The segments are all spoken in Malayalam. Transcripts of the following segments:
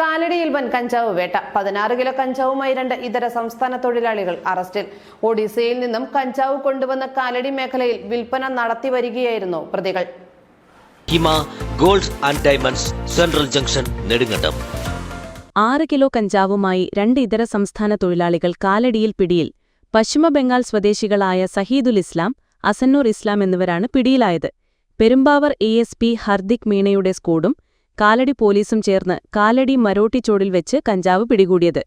കാലടിയിൽ വൻ കഞ്ചാവ് വേട്ട. പതിനാറ് കിലോ കഞ്ചാവുമായി രണ്ട് ഇതര സംസ്ഥാന തൊഴിലാളികൾ അറസ്റ്റിൽ. ഒഡീസയിൽ നിന്നും കഞ്ചാവ് കൊണ്ടുവന്ന കാലടി മേഖലയിൽ വിൽപ്പന നടത്തി വരികയായിരുന്നു പ്രതികൾ. Hima gold and diamonds central junction Nedumkandam. ആറ് കിലോ കഞ്ചാവുമായി രണ്ട് ഇതര സംസ്ഥാന തൊഴിലാളികൾ കാലടിയിൽ പിടിയിൽ. പശ്ചിമ ബംഗാൾ സ്വദേശികളായ സഹീദുൽ ഇസ്ലാം അസന്നൂർ ഇസ്ലാം എന്നിവരാണ് പിടിയിലായത്. Perumbavoor A S P Hardik മീണയുടെ സ്ക്വാഡും കാലടി പോലീസും ചേർന്ന് കാലടി മരോട്ടിച്ചോടിൽ വെച്ച് കഞ്ചാവ് പിടികൂടിയത്.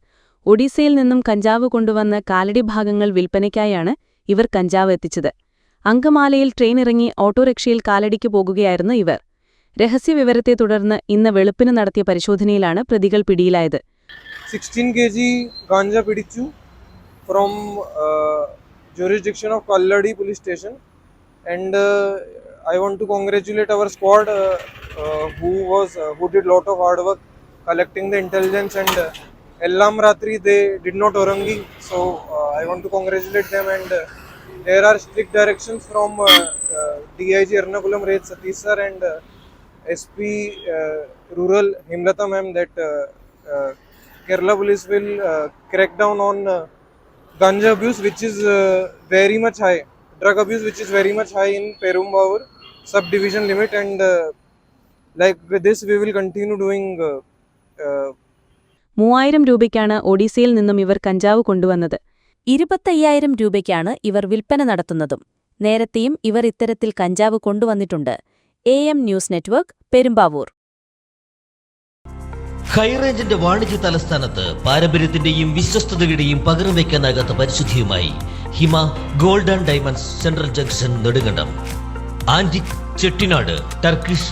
ഒഡീസയിൽ നിന്നും കഞ്ചാവ് കൊണ്ടുവന്ന കാലടി ഭാഗങ്ങൾ വിൽപ്പനയ്ക്കായാണ് ഇവർ കഞ്ചാവ് എത്തിച്ചത്. അങ്കമാലയിൽ ട്രെയിൻ ഇറങ്ങി ഓട്ടോറിക്ഷയിൽ കാലടിക്ക് പോകുകയായിരുന്നു ഇവർ. രഹസ്യവിവരത്തെ തുടർന്ന് ഇന്ന് വെളുപ്പിന് നടത്തിയ പരിശോധനയിലാണ് പ്രതികൾ പിടിയിലായത്. 16 kg ganja pidichu from uh, jurisdiction of Kalladi police station. And uh, I want to congratulate our squad uh, uh, who was uh, who did lot of hard work collecting the intelligence and uh, Ellam Ratri they did not orangi so uh, I want to congratulate them and uh, there are strict directions from uh, uh, DIG Ernakulam Red Satish sir and uh, SP uh, Rural Himlata ma'am that uh, uh, Kerala police will uh, crack down on uh, ganja abuse, which is uh, very much high, drug abuse, which is very much high in Perumbavoor subdivision limit, and uh, like with this, we will continue doing. Uh, uh, മൂവായിരം രൂപയ്ക്കാണ് ഒഡീസയിൽ നിന്നും ഇവർ കഞ്ചാവ് കൊണ്ടുവന്നത്. ഇരുപത്തയ്യായിരം രൂപയ്ക്കാണ് ഇവർ വിൽപ്പന നടത്തുന്നതും. നേരത്തെയും ഇവർ ഇത്തരത്തിൽ കഞ്ചാവ് കൊണ്ടുവന്നിട്ടുണ്ട്. A M news network Perumbavoor. ഹൈറേഞ്ചിന്റെ വാണിജ്യ തലസ്ഥാനത്ത് പാരമ്പര്യത്തിന്റെയും വിശ്വസ്തതയുടെയും പകരം വയ്ക്കാനാകാത്ത പരിശുദ്ധിയുമായി Hima gold and diamonds central junction Nedumkandam. Antique Chettinad Turkish